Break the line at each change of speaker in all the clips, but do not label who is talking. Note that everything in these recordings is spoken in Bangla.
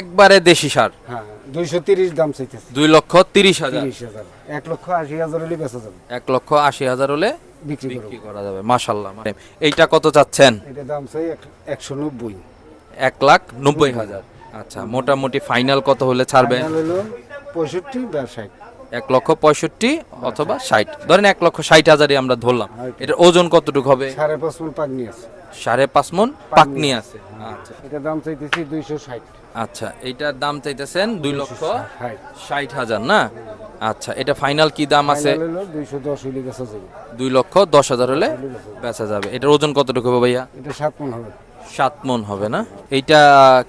একবারে দেশি সার।
হ্যাঁ দুইশো তিরিশ দাম চাইতেছে।
দুই লক্ষ তিরিশ হাজার।
তিরিশ হাজার। এক লক্ষ আশি হাজার হলে বেচা যাবে।
এক লক্ষ আশি হাজার হলে
বিক্রি
বিক্রি করা যাবে মাশাল্লাহ মানে এইটা কত চাচ্ছেন?
এটা দাম চাই একশো নব্বই।
এক লাখ নব্বই হাজার। আচ্ছা মোটামুটি ফাইনাল কত হলে ছাড়বেন?
পঁয়ষট্টি বা ষাট।
এক লক্ষ পঁয়ষট্টি অথবা ষাট। ধরেন এক লক্ষ ষাট হাজারই আমরা ধরলাম। এটার ওজন কতটুকু হবে?
সাড়ে পাঁচ মন পাগনি আছে।
সাড়ে পাঁচ মন পাকনি আছে। আচ্ছা।
এটা দাম চাইতেছি দুইশো ষাট।
আচ্ছা এইটার দাম চাইতেছেন দুই লক্ষ
ষাট
ষাট। হাজার না? আচ্ছা এটা ফাইনাল কি দাম আছে?
দুইশো দশ হলে বেচা যাবে।
দুই লক্ষ দশ হাজার হলে বেচা যাবে। এটার ওজন কতটুকু হবে ভাইয়া?
এটা সাত মন হবে।
সাত মন হবে না? এইটা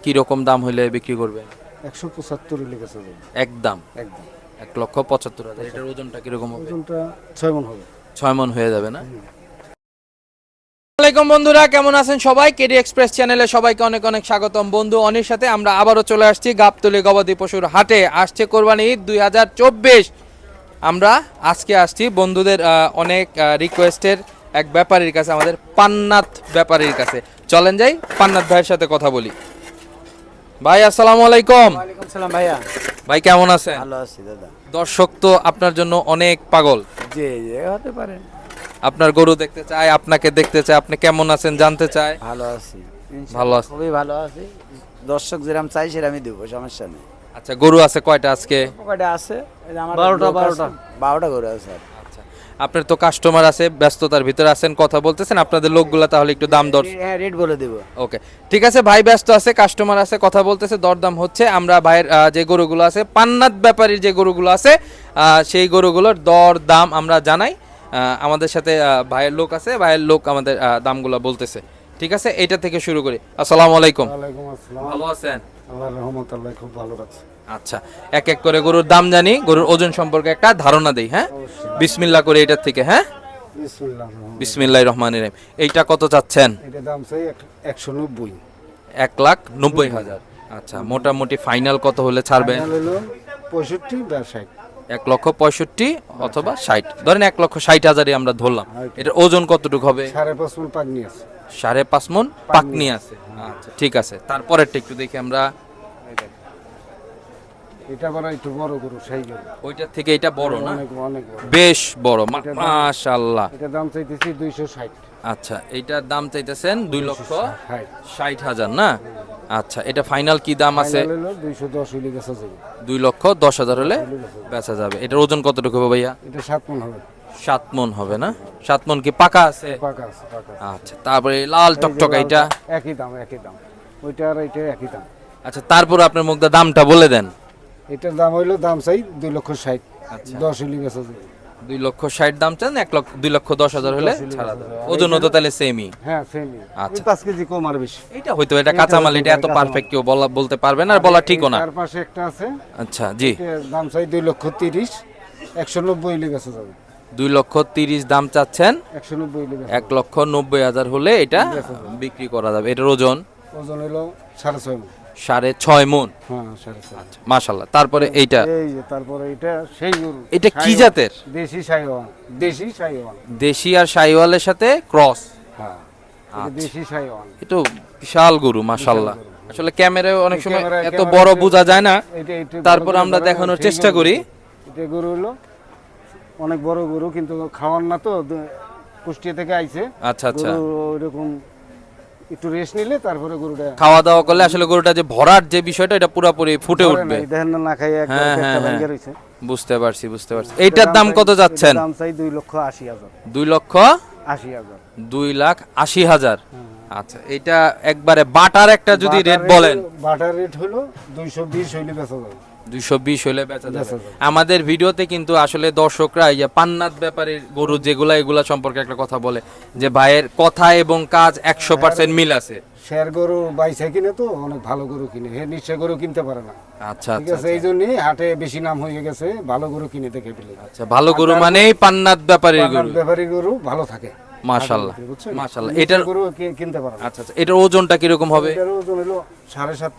কি রকম দাম হলে বিক্রি করবে
একশো পঁচাত্তর হলে বেচা যাবে।
একদম।
একদম।
এক লক্ষ পঁচাত্তর হাজার। এটার ওজনটা কীরকম হবে?
ওজনটা ছয় মন হবে।
ছয় মন হয়ে যাবে না? আসসালামাইকুম বন্ধুরা কেমন আছেন সবাই? কেডি এক্সপ্রেস চ্যানেলে সবাইকে অনেক অনেক স্বাগতম। বন্ধু অনির সাথে আমরা আবারও চলে আসছি গাবতলি গবাদি পশুর হাটে। আসছে কোরবানি ঈদ দুই হাজার চব্বিশ। আমরা আজকে আসছি বন্ধুদের আহ, অনেক রিকোয়েস্টের এক ব্যাপারীর কাছে আমাদের পান্নাথ ব্যাপারীর কাছে। চলেন যাই পান্নাথ ভাইয়ের সাথে কথা বলি। ভাই আসসালামু আলাইকুম।
সালাম ভাইয়া।
ভাই কেমন আছেন?
ভালো আছি দাদা।
দর্শক তো আপনার জন্য অনেক পাগল।
জি জি হতে পারে।
আপনার গরু দেখতে চায় আপনাকে দেখতে চায় আপনি কেমন আছেন জানতে চায়
ভালো আছি।
ভালো আছি।
খুবই ভালো আছি। দর্শক যেরাম চাই সেরামই দেবো সমস্যা নেই।
আচ্ছা গরু আছে কয়টা আজকে?
কয়টা আছে? এই যে আমার
বারোটা, বারোটা।
বারোটা করে আছে
আপনার তো কাস্টমার আছে ব্যস্ততার ভিতরে আছেন কথা বলতেছেন আপনাদের লোকগুলা তাহলে একটু দাম দর
হ্যাঁ রেট বলে দেবো।
ওকে ঠিক আছে ভাই ব্যস্ত আছে কাস্টমার আছে কথা বলতেছে দরদাম হচ্ছে। আমরা ভাইয়ের যে গরুগুলো আছে পান্নাত ব্যাপারীর যে গরুগুলো আছে সেই গরুগুলোর দর দাম আমরা জানাই। আহ, আমাদের সাথে ভাইয়ের লোক আছে ভাইয়ের লোক আমাদের দামগুলো বলতেছে। ঠিক আছে এটা থেকে শুরু করি। আসসালামু আলাইকুম।
আসসালাম।
ভালো আছেন?
আল্লাহ রহমত আল্লাহ খুব ভালো রাখছে
আচ্ছা এক এক করে গরুর দাম জানি গরুর ওজন সম্পর্কে একটা ধারণা দেই হ্যাঁ? বিসমিল্লাহ করে এটার থেকে হ্যাঁ?
বিসমুল্লাহ রহমান
রহিম। এইটা কত চাচ্ছেন?
এটা দাম চাই একশো নব্বই।
এক লাখ নব্বই হাজার। আচ্ছা মোটামুটি ফাইনাল কত হলে ছাড়বেন?
হলো পঁয়ষট্টি বা ষাট।
এক লক্ষ পঁয়ষট্টি অথবা ষাট। ধরেন এক লক্ষ ষাট হাজারই আমরা ধরলাম। এটার ওজন কতটুকু হবে?
সাড়ে পাঁচ মন পাগনি আছে।
সাড়ে পাঁচ মন পাকনি আছে। আচ্ছা ঠিক আছে। তারপরেরটা একটু দেখি আমরা।
এটা বড় একটু বড় গরু সেই গরু।
ওইটার থেকে এটা বড় না?
অনেক অনেক বড়।
বেশ বড় মাশাল্লাহ
এটা দাম চাইতেছি দুইশো ষাট।
আচ্ছা এইটার দাম চাইতেছেন দুই লক্ষ
ষাট
ষাট। হাজার না? আচ্ছা এটা ফাইনাল কি দাম আছে?
হলো বেচা যাবে।
দুই লক্ষ দশ হাজার হলে বেচা যাবে। এটার ওজন কতটুকু হবে ভাইয়া?
এটা সাত মন হবে।
সাত মন হবে না? সাত মন কি পাকা আছে?
পাকা আছে
আচ্ছা তারপরে লাল টকটক এইটা?
একই দাম একই দাম। ওইটা আর এটা একই দাম।
আচ্ছা তারপরে আপনার মুখদা দামটা বলে দেন।
এটার দাম হইল দাম চাই দুই লক্ষ ষাট।
আচ্ছা।
দশ হইলে বেচা যাবে
দুই লক্ষ ষাট দাম চান এক লক্ষ দুই লক্ষ দশ হাজার হলে
হলে
ছাড়া যাবে। তো তাহলে সেমই
হ্যাঁ সেমই
আচ্ছা।
পাঁচ কেজি কম আর বেশি।
এটা হয়তো এটা কাঁচামাল এটা এত পারফেক্ট কেউ বলা বলতে পারবে না আর বলা ঠিকও না।
তার পাশে একটা আছে।
আচ্ছা জি।
দাম চাই দুই লক্ষ তিরিশ একশো নব্বই হইলে বেচা যাবে।
দুই লক্ষ তিরিশ দাম চাচ্ছেন
একশো নব্বই
এক লক্ষ নব্বই হাজার হলে এটা বিক্রি করা যাবে। এটার ওজন?
ওজন হইল সাড়ে ছয়।
সাড়ে ছয় মন।
হ্যাঁ সাড়ে
মাশাল্লাহ তারপরে এইটা?
এই যে তারপরে এটা সেই গরু
এটা কি জাতের?
দেশি সাইওয়ান দেশি সাইওয়ান
দেশি আর শাহিওয়ালের সাথে ক্রস?
হ্যাঁ
আচ্ছা।
দেশি সাইওয়ান
এটা বিশাল গরু মাশাল্লাহ আসলে ক্যামেরায় অনেক সময় এত বড় বোঝা যায় না। তারপর আমরা দেখানোর চেষ্টা করি।
এটা গরু হলো অনেক বড় গরু কিন্তু খাওয়ার না তো কুষ্টিয়া থেকে আইছে।
আচ্ছা আচ্ছা।
ওইরকম একটু রেস্ট নিলে তারপরে গরুটা
খাওয়া দাওয়া করলে আসলে গরুটা যে ভরার যে বিষয়টা এটা পুরোপুরি ফুটে উঠবে।
দেখেন না না খাই একদম
হ্যাঁ, হ্যাঁ,
ভেঙে
হ্যাঁ। বুঝতে পারছি বুঝতে পারছি। এইটার দাম কত যাচ্ছেন?
দাম চাই দুই লক্ষ আশি হাজার।
দুই লক্ষ
আশি হাজার।
দুই লাখ আশি হাজার। আচ্ছা এটা একবারে বাটার একটা যদি রেট বলেন।
বাটার রেট হলো দুইশো বিশ হইলে বেচা যাবে।
দুইশো বিশ হলে বেচা যাবে। আমাদের ভিডিওতে কিন্তু আসলে দর্শকরা এই যে পান্নাত ব্যাপারের গরু যেগুলা এগুলা সম্পর্কে একটা কথা বলে যে ভাইয়ের কথা এবং কাজ একশো পার্সেন্ট মিল আছে।
শের গরু বাইসে কিনে তো অনেক ভালো গরু কিনে হে নিশ্চয় গরু কিনতে পারে না।
আচ্ছা
ঠিক
আচ্ছা
আছে এই জন্যই হাটে বেশি নাম হয়ে গেছে ভালো গরু কিনে দেখে পেলে
আচ্ছা ভালো গরু মানেই পান্নাত ব্যাপারের গরু।
ব্যাপারী গরু ভালো থাকে।
মাশাল্লাহ
বুঝছেন?
মাশাল্লাহ এটার
গরু কিনতে পারে
আচ্ছা আচ্ছা এটার ওজনটা কীরকম হবে?
এটার ওজন হলো সাড়ে সাত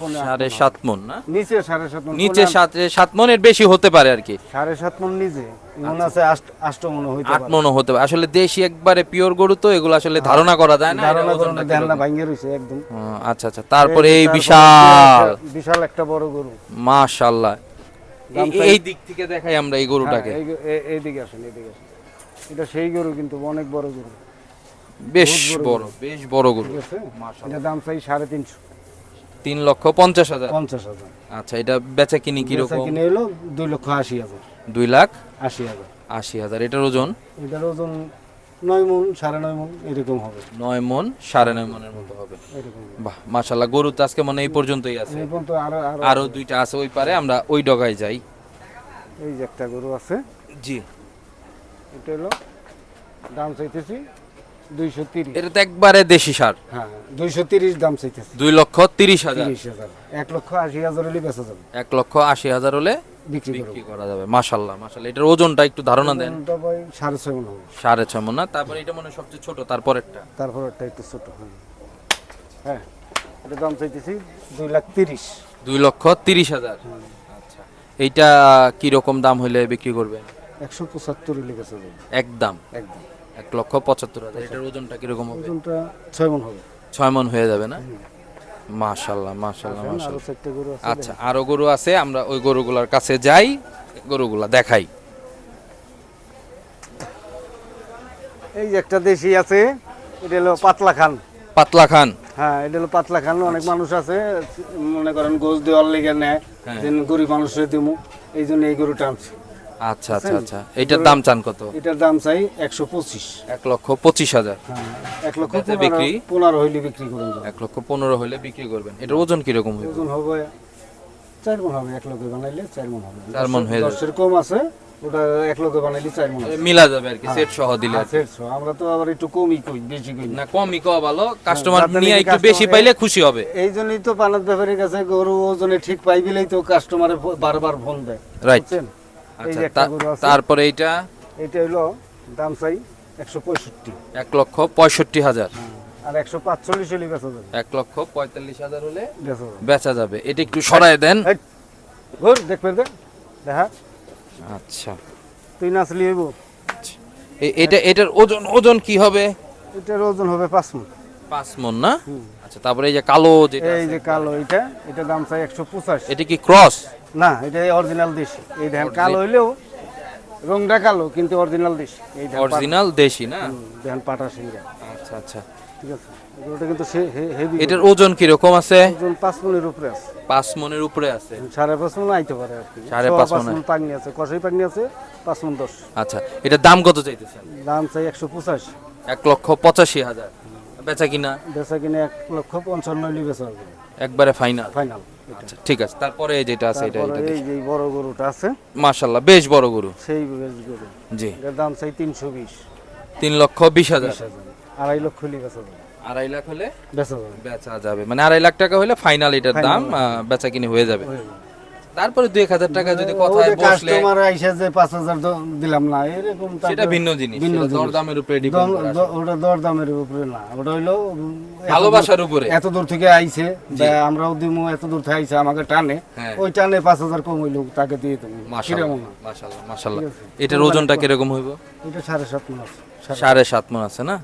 মন
সাড়ে সাত মন না?
নিচে সাড়ে সাত মন
নিচে সাত সাত মনের বেশি হতে পারে আর কি।
সাড়ে সাত মন মনে আছে আষ্ট মন হইতে
আট
পারে।
হতে পারে। আসলে দেশি একবারে পিওর গরু তো এগুলো আসলে ধারণা করা যায় না
ধারণা
এটার
করুন না
কীরকম।
রইছে একদম।
আচ্ছা আচ্ছা। তারপরে এই বিশাল।
বিশাল একটা বড় গরু।
মাশাল্লাহ
দাম
এই- দিক থেকে দেখাই আমরা এই গরুটাকে।
হ্যাঁ, এই- আসেন এটা সেই গরু কিন্তু অনেক বড় গরু।
বেশ
বড়
বেশ বড় গরু। মাশাআল্লাহ।
এটা দাম চাই সাড়ে তিনশো।
তিন লক্ষ পঞ্চাশ হাজার।
পঞ্চাশ হাজার।
আচ্ছা এটা বেচা কিনি
বেচা
কীরকম?
কিনে এলো দুই লক্ষ আশি হাজার।
দুই লাখ
আশি হাজার।
আশি হাজার। এটার ওজন?
এটার ওজন নয় মন সাড়ে নয় মন এরকম হবে।
নয় মন সাড়ে নয় মনের মতো হবে। বাহ মাশাল্লাহ গরু তো আজকে মনে এই পর্যন্তই আছে।
এই পর্যন্ত আরও আরও
আরও দুইটা আছে ওই পারে আমরা ওই ডগায় যাই।
এই যে একটা গরু আছে।
জি।
এটা হলো দাম চাইতেছি দুইশো তিরিশ।
এটা তো একবারে দেশি সার।
হ্যাঁ দুইশো তিরিশ দাম চাইতেছি।
দুই লক্ষ তিরিশ হাজার।
তিরিশ হাজার। এক লক্ষ আশি হাজার হলে বেচা যাবে।
এক লক্ষ আশি হাজার হলে
বিক্রি
বিক্রি করা যাবে। মাশাল্লাহ মাশাল্লাহ এটার ওজনটা একটু ধারণা দেন।
ওটা সাড়ে ছয় মন হবে।
সাড়ে ছয় মন না? তারপরে এটা মনে হয় সবচেয়ে ছোট
তারপর একটা। একটু ছোট হ্যাঁ। হ্যাঁ এটা দাম চাইতেছি দুই লাখ তিরিশ।
দুই লক্ষ তিরিশ হাজার। আচ্ছা। এইটা কি রকম দাম হলে বিক্রি করবেন?
একশো পঁচাত্তর
একদম।
একদম।
এক লক্ষ পঁচাত্তর হাজার। এটার ওজনটা কীরকম হবে?
ওজনটা ছয় মন হবে।
ছয় মন হয়ে যাবে না? মাশাল্লাহ মাশাল্লাহ মাশাল্লাহ।
গরু
আচ্ছা আরও গরু আছে আমরা ওই গরুগুলার কাছে যাই গরুগুলা দেখাই।
এই যে একটা দেশি আছে এটা হলো পাতলা খান।
পাতলা খান?
হ্যাঁ এটা হলো পাতলা খান অনেক মানুষ আছে মনে করেন গোস দেওয়ার লেগে নেয়
হ্যাঁ।
গরিব মানুষের দিমু এই জন্য এই গরুটা আনছি।
আচ্ছা আচ্ছা আচ্ছা। এইটার দাম চান কত?
এটার দাম চাই একশো পঁচিশ।
এক লক্ষ পঁচিশ হাজার।
হ্যাঁ এক লক্ষ
বিক্রি?
পনেরো হইলে বিক্রি করুন।
এক লক্ষ পনেরো হলে বিক্রি করবেন। এটার ওজন কীরকম হইবে?
ওজন হবে চার মন হবে এক লোকে বানাইলে চার মন হবে।
চার মণ হয়ে যাবে।
কম আছে ওটা এক লোকে বানাইলে চার মন
মিলা যাবে আর কি সেট সহ দিলে কি।
দেড়শো আমরা তো আবার একটু কমই কই বেশি কই না
কমই কম ভালো। কাস্টমার নিয়ে একটু বেশি পাইলে খুশি হবে।
এই জন্যই তো পানাত ব্যাপারীর কাছে গরু ওজনে ঠিক পাই বিলেই তো কাস্টমারে বারবার ফোন দেয়।
Right.
এই
আচ্ছা
যে একটা গরু আছে
তারপরে এইটা?
এটা হলো দাম চাই একশো পঁয়ষট্টি।
এক লক্ষ পঁয়ষট্টি হাজার।
আর একশো পাঁচচল্লিশ হলে বেচা যাবে।
এক লক্ষ পঁয়তাল্লিশ হাজার হলে
বেচা যাবে।
এটা একটু সরায় দেন।
ঘুর দেখবে দেখা
আচ্ছা।
তুই নাচলি হইব।
এটা এটার ওজন ওজন কি হবে?
এটার ওজন হবে পাঁচ মন
পাঁচ মন না? আচ্ছা তারপরে এই যে কালো যেটা
এই যে কালো এটা এটা দাম চাই একশো পঁচাশি।
এটা কি ক্রস?
না এটা অরিজিনাল দেশি। এই দেখেন কালো হইলেও রংটা কালো কিন্তু অরিজিনাল দেশি। এই
অরিজিনাল দেশি না?
দেখেন পাটা সিঙ্গা
আচ্ছা আচ্ছা।
ঠিক আছে? এগুলোটা কিন্তু হেভি
এটার ওজন। কি রকম আছে?
ওজন পাঁচ মনের উপরে আছে।
পাঁচ মনের উপরে আছে?
সাড়ে পাঁচ মন আইতে পারে আর কি।
সাড়ে
সোয়া
পাঁচ
পাঁচ
মণ
মন পাগনি আছে কষাই পাগনি আছে পাঁচ মন দশ।
আচ্ছা এটার দাম কত চাইতেছেন?
দাম চাই একশো পঁচাশি।
এক লক্ষ পঁচাশি হাজার। বেচা কিনা?
বেচা কিনে এক লক্ষ পঞ্চান্ন বেচা হবে।
একবারে ফাইনাল
ফাইনাল
আচ্ছা ঠিক আছে। তারপরে এই যেটা আছে এটা এটা
এই যে বড় গরুটা আছে।
মাশাল্লাহ বেশ বড় গরু।
সেই বেশ গরু।
জি।
এটার দাম চাই তিনশো বিশ।
তিন লক্ষ বিশ হাজার।
আড়াই লক্ষ হলে বেচা যাবে।
আড়াই লাখ হলে
বেচা যাবে।
বেচা যাবে। মানে আড়াই লাখ টাকা হলে ফাইনাল এটার দাম বেচা কিনে হয়ে যাবে। তারপরে দুই হাজার টাকা যদি কথায় বসলে
কাস্টমার আইসা যে পাঁচ হাজার দিলাম না এরকম
সেটা ভিন্ন জিনিস
ভিন্ন
দরদামের উপরে ডিপেন্ড
ওটা দর দামের উপরে না ওটা হইল
ভালোবাসার উপরে।
এত দূর থেকে আইছে বা আমরাও দিমু এত দূর থেকে আইছে আমাকে টানে।
হ্যাঁ।
ওই টানে পাঁচ হাজার কম হইল তাকে দিয়ে তুমি।
এটার ওজনটা কীরকম হইব?
এটা সাড়ে সাত মন আছে সাড়ে-
সাত মন আছে না।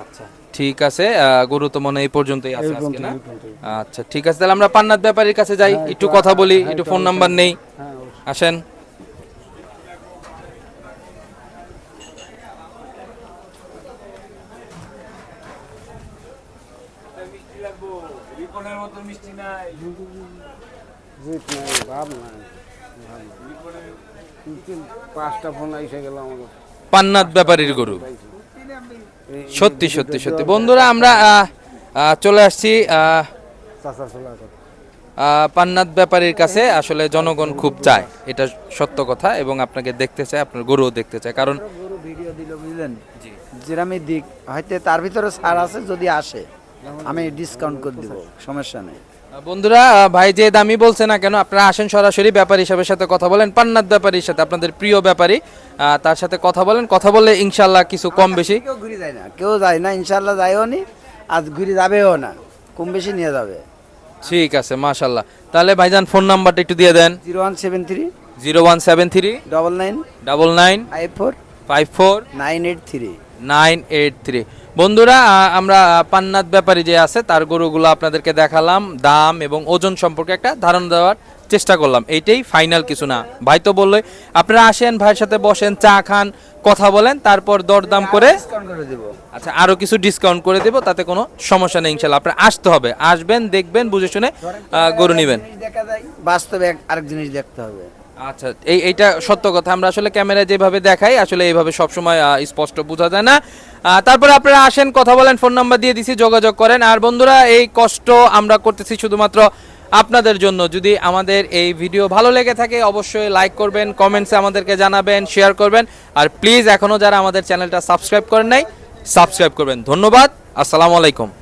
আচ্ছা ঠিক আছে গরু তো মনে হয় এই পর্যন্তই আছে আজকে না? আচ্ছা ঠিক আছে তাহলে আমরা পান্নাথ ব্যাপারীর কাছে যাই
হ্যাঁ,
একটু কথা বলি
হ্যাঁ,
একটু ফোন নাম্বার নেই।
হ্যাঁ
আসেন।
পাঁচটা ফোন গেল আমাকে
পান্নাথ ব্যাপারীর গরু। সত্যি সত্যি সত্যি। বন্ধুরা আমরা চলে আসছি পান্নাথ ব্যাপারীর কাছে। আসলে জনগণ খুব চায় এটা সত্য কথা এবং আপনাকে দেখতে চায় আপনার গরুও দেখতে চায়। কারণ
ভিডিও দিল বুঝলেন? যেরামি দিক হয়তো তার ভিতরে ছাড় আছে যদি আসে আমি ডিসকাউন্ট করে দিব সমস্যা নেই।
বন্ধুরা ভাই যে দামি বলছে না কেন আপনারা আসেন সরাসরি ব্যাপারী হিসাবের সাথে কথা বলেন পান্নাথ ব্যাপারীর সাথে আপনাদের প্রিয় ব্যাপারী। তার সাথে কথা বলেন কথা বললে ইনশাল্লাহ কিছু কম বেশি।
কেউ ঘুরে যায় না কেউ যায় না ইনশাল্লাহ যায়ও নি আজ ঘুরে যাবেও না কম বেশি নিয়ে যাবে।
ঠিক আছে মাশাল্লাহ তাহলে ভাইজান ফোন নাম্বারটা একটু দিয়ে দেন।
Zero one seven three
zero one seven three
double nine
double nine
five four
five four
nine eight three
nine eight three বন্ধুরা আমরা পান্নাত ব্যাপারী যে আছে তার গরুগুলো আপনাদেরকে দেখালাম দাম এবং ওজন সম্পর্কে একটা ধারণা দেওয়ার চেষ্টা করলাম। এইটাই ফাইনাল কিছু না। ভাই তো বললোই আপনারা আসেন ভাইয়ের সাথে বসেন চা খান কথা বলেন তারপর দরদাম করে আচ্ছা আরও কিছু ডিসকাউন্ট করে দেবো তাতে কোনো সমস্যা নেই ইনশাল্লাহ। আপনার আসতে হবে। আসবেন দেখবেন বুঝে শুনে গরু নেবেন।
বাস্তবে এক- আরেক জিনিস দেখতে হবে।
আচ্ছা এই, এইটা সত্য কথা। আমরা আসলে ক্যামেরায় যেভাবে দেখাই, আসলে এইভাবে সবসময় স্পষ্ট বোঝা যায় না। তারপরে আপনারা আসেন, কথা বলেন, ফোন নাম্বার দিয়ে দিছি, যোগাযোগ করেন। আর বন্ধুরা, এই কষ্ট আমরা করতেছি শুধুমাত্র আপনাদের জন্য। যদি আমাদের এই ভিডিও ভালো লেগে থাকে, অবশ্যই লাইক করবেন কমেন্টসে আমাদেরকে জানাবেন শেয়ার করবেন। আর প্লিজ এখনও যারা আমাদের চ্যানেলটা সাবস্ক্রাইব করেন নাই সাবস্ক্রাইব করবেন। ধন্যবাদ, আসসালামু আলাইকুম।